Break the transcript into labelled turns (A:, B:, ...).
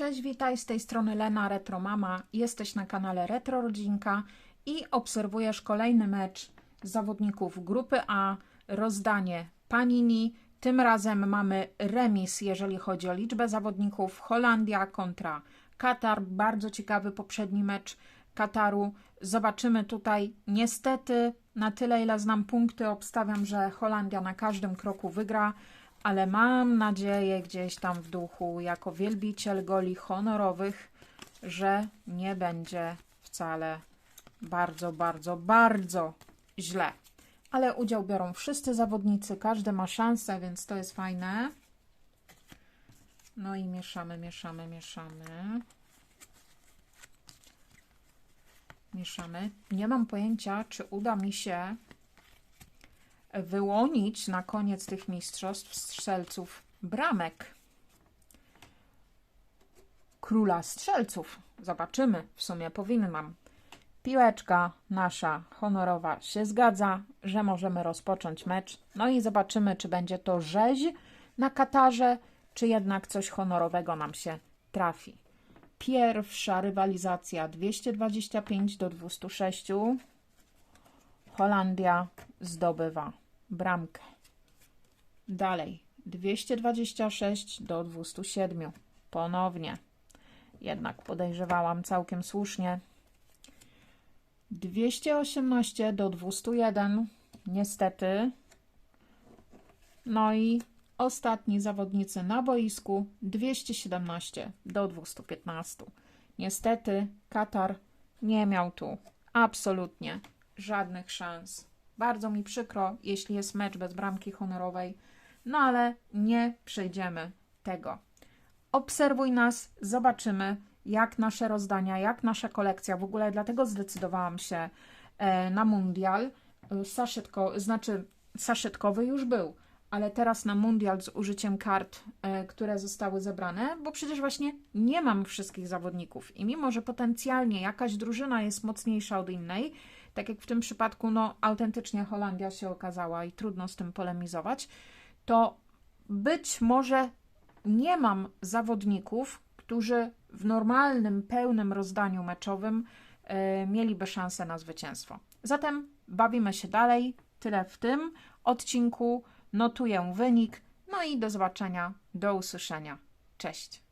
A: Cześć, witaj z tej strony Lena Retromama. Jesteś na kanale Retro Rodzinka i obserwujesz kolejny mecz zawodników grupy A, rozdanie Panini. Tym razem mamy remis, jeżeli chodzi o liczbę zawodników. Holandia kontra Katar. Bardzo ciekawy poprzedni mecz Kataru. Zobaczymy tutaj. Niestety, na tyle ile znam punkty, obstawiam, że Holandia na każdym kroku wygra ale mam nadzieję gdzieś tam w duchu, jako wielbiciel goli honorowych, że nie będzie wcale bardzo, bardzo, bardzo źle. Ale udział biorą wszyscy zawodnicy, każdy ma szansę, więc to jest fajne. No i mieszamy, mieszamy, mieszamy. Mieszamy. Nie mam pojęcia, czy uda mi się wyłonić na koniec tych mistrzostw strzelców bramek. Króla strzelców. Zobaczymy. W sumie powinnam. Piłeczka nasza honorowa się zgadza, że możemy rozpocząć mecz. No i zobaczymy, czy będzie to rzeź na Katarze, czy jednak coś honorowego nam się trafi. Pierwsza rywalizacja 225 do 206. Holandia zdobywa bramkę. Dalej 226 do 207. Ponownie. Jednak podejrzewałam całkiem słusznie. 218 do 201. Niestety. No i ostatni zawodnicy na boisku 217 do 215. Niestety Katar nie miał tu absolutnie żadnych szans. Bardzo mi przykro, jeśli jest mecz bez bramki honorowej, no ale nie przejdziemy tego. Obserwuj nas, zobaczymy, jak nasze rozdania, jak nasza kolekcja. W ogóle dlatego zdecydowałam się e, na mundial. E, saszetko, znaczy, saszetkowy już był, ale teraz na mundial z użyciem kart, e, które zostały zebrane, bo przecież właśnie nie mam wszystkich zawodników. I mimo, że potencjalnie jakaś drużyna jest mocniejsza od innej, tak jak w tym przypadku, no autentycznie Holandia się okazała i trudno z tym polemizować, to być może nie mam zawodników, którzy w normalnym, pełnym rozdaniu meczowym e, mieliby szansę na zwycięstwo. Zatem bawimy się dalej. Tyle w tym odcinku. Notuję wynik. No i do zobaczenia, do usłyszenia. Cześć.